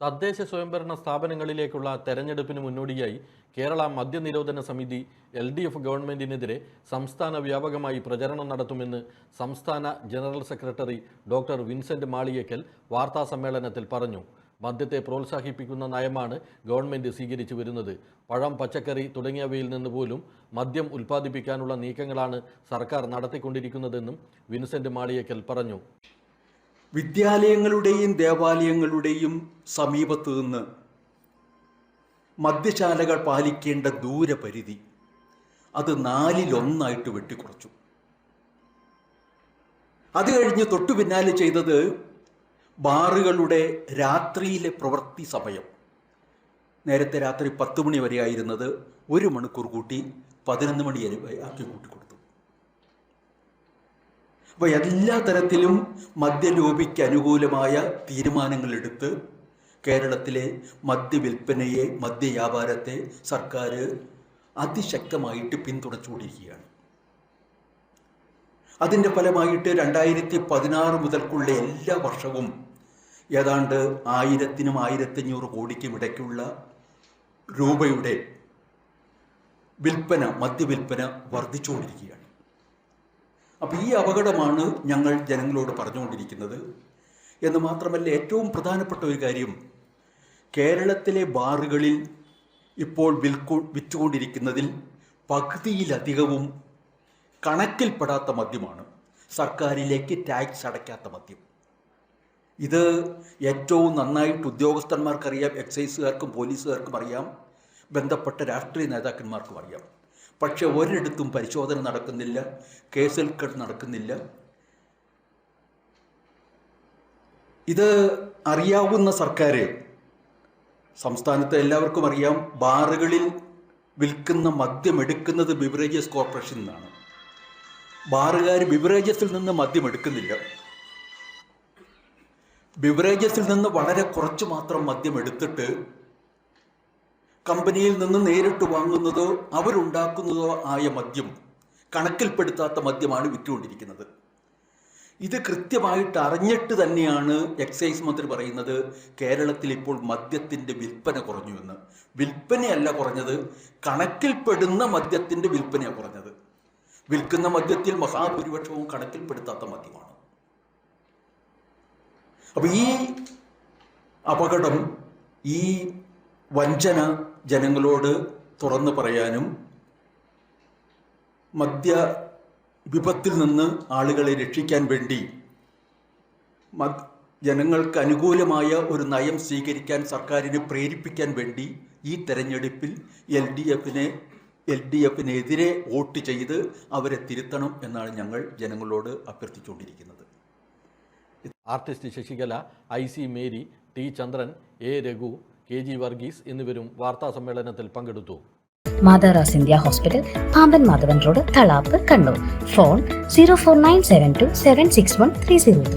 തദ്ദേശ സ്വയംഭരണ സ്ഥാപനങ്ങളിലേക്കുള്ള തെരഞ്ഞെടുപ്പിന് മുന്നോടിയായി കേരള മദ്യനിരോധന സമിതി എൽ ഡി എഫ് ഗവൺമെന്റിനെതിരെ സംസ്ഥാന വ്യാപകമായി പ്രചരണം നടത്തുമെന്ന് സംസ്ഥാന general secretary doctor Vincent Maliyekkal വാർത്താസമ്മേളനത്തിൽ പറഞ്ഞു. മദ്യത്തെ പ്രോത്സാഹിപ്പിക്കുന്ന നയമാണ് ഗവൺമെന്റ് സ്വീകരിച്ചു വരുന്നത്. പഴം പച്ചക്കറി തുടങ്ങിയവയിൽ നിന്ന് പോലും മദ്യം ഉൽപ്പാദിപ്പിക്കാനുള്ള നീക്കങ്ങളാണ് സർക്കാർ നടത്തിക്കൊണ്ടിരിക്കുന്നതെന്നും വിൻസെന്റ് മാളിയേക്കൽ പറഞ്ഞു. വിദ്യാലയങ്ങളുടെയും ദേവാലയങ്ങളുടെയും സമീപത്തു നിന്ന് മദ്യശാലകൾ പാലിക്കേണ്ട ദൂരപരിധി അത് നാലിലൊന്നായിട്ട് വെട്ടിക്കുറച്ചു. അത് കഴിഞ്ഞ് തൊട്ടു പിന്നാലെ ചെയ്തത് ബാറുകളുടെ രാത്രിയിലെ പ്രവൃത്തി സമയം. നേരത്തെ രാത്രി പത്ത് മണി വരെ ആയിരുന്നത് ഒരു മണിക്കൂർ കൂട്ടി പതിനൊന്ന് മണി ആക്കി കൂട്ടിക്കൊടുത്തു. അപ്പോൾ എല്ലാ തരത്തിലും മദ്യലോബിക്ക് അനുകൂലമായ തീരുമാനങ്ങളെടുത്ത് കേരളത്തിലെ മദ്യവിൽപ്പനയെ മദ്യവ്യാപാരത്തെ സർക്കാർ അതിശക്തമായിട്ട് പിന്തുണച്ചുകൊണ്ടിരിക്കുകയാണ്. അതിന്റെ ഫലമായിട്ട് രണ്ടായിരത്തി പതിനാറ് മുതൽക്കുള്ള എല്ലാ വർഷവും ഏതാണ്ട് ആയിരത്തിനും ആയിരത്തഞ്ഞൂറ് കോടിക്കും ഇടയ്ക്കുള്ള രൂപയുടെ വിൽപ്പന മദ്യവിൽപ്പന വർദ്ധിച്ചുകൊണ്ടിരിക്കുകയാണ്. അപ്പോൾ ഈ അപകടമാണ് ഞങ്ങൾ ജനങ്ങളോട് പറഞ്ഞുകൊണ്ടിരിക്കുന്നത്. എന്ന് മാത്രമല്ല ഏറ്റവും പ്രധാനപ്പെട്ട ഒരു കാര്യം കേരളത്തിലെ ബാറുകളിൽ ഇപ്പോൾ വിൽക്കു വിറ്റുകൊണ്ടിരിക്കുന്നതിൽ പകുതിയിലധികവും കണക്കിൽപ്പെടാത്ത മദ്യമാണ്. സർക്കാരിലേക്ക് ടാക്സ് അടയ്ക്കാത്ത മദ്യം. ഇത് ഏറ്റവും നന്നായിട്ട് ഉദ്യോഗസ്ഥന്മാർക്കറിയാം എക്സൈസുകാർക്കും പോലീസുകാർക്കും അറിയാം ബന്ധപ്പെട്ട രാഷ്ട്രീയ നേതാക്കന്മാർക്കും അറിയാം. പക്ഷെ ഒരിടത്തും പരിശോധന നടക്കുന്നില്ല കേസൽക്കട് നടക്കുന്നില്ല. ഇത് അറിയാവുന്ന സർക്കാർ സംസ്ഥാനത്ത് എല്ലാവർക്കും അറിയാം ബാറുകളിൽ വിൽക്കുന്ന മദ്യം എടുക്കുന്നത് ബിവറേജസ് കോർപ്പറേഷൻ നിന്നാണ്. ബാറുകാർ ബിവറേജസിൽ നിന്ന് മദ്യം എടുക്കുന്നില്ല. ബിവറേജസിൽ നിന്ന് വളരെ കുറച്ച് മാത്രം മദ്യം എടുത്തിട്ട് കമ്പനിയിൽ നിന്ന് നേരിട്ട് വാങ്ങുന്നതോ അവരുണ്ടാക്കുന്നതോ ആയ മദ്യം കണക്കിൽപ്പെടുത്താത്ത മദ്യമാണ് വിറ്റുകൊണ്ടിരിക്കുന്നത്. ഇത് കൃത്യമായിട്ട് അറിഞ്ഞിട്ട് തന്നെയാണ് എക്സൈസ് മന്ത്രി പറയുന്നത് കേരളത്തിൽ ഇപ്പോൾ മദ്യത്തിന്റെ വിൽപ്പന കുറഞ്ഞു എന്ന്. വിൽപ്പനയല്ല കുറഞ്ഞത് കണക്കിൽപ്പെടുന്ന മദ്യത്തിന്റെ വിൽപ്പനയാണ് കുറഞ്ഞത്. വിൽക്കുന്ന മദ്യത്തിൽ മഹാഭൂരിപക്ഷവും കണക്കിൽപ്പെടുത്താത്ത മദ്യമാണ്. അപ്പോൾ ഈ അപകടം ഈ വഞ്ചന ജനങ്ങളോട് തുറന്നു പറയാനും മദ്യ വിപത്തിൽ നിന്ന് ആളുകളെ രക്ഷിക്കാൻ വേണ്ടി ജനങ്ങൾക്ക് അനുകൂലമായ ഒരു നയം സ്വീകരിക്കാൻ സർക്കാരിനെ പ്രേരിപ്പിക്കാൻ വേണ്ടി ഈ തെരഞ്ഞെടുപ്പിൽ എൽ ഡി എഫിനെ എൽ ഡി എഫിനെതിരെ വോട്ട് ചെയ്ത് അവരെ തിരുത്തണം എന്നാണ് ഞങ്ങൾ ജനങ്ങളോട് അഭ്യർത്ഥിച്ചുകൊണ്ടിരിക്കുന്നത്. Artist Sasikala I C Mary T Chandran A Raghu K G Varghese എന്നിവരും വാർത്താ സമ്മേളനത്തിൽ പങ്കെടുത്തു. മാതാറാസ് India hospital Pamban Madhavan road Thalap Kannur. Phone zero four nine seven two seven six one three zero three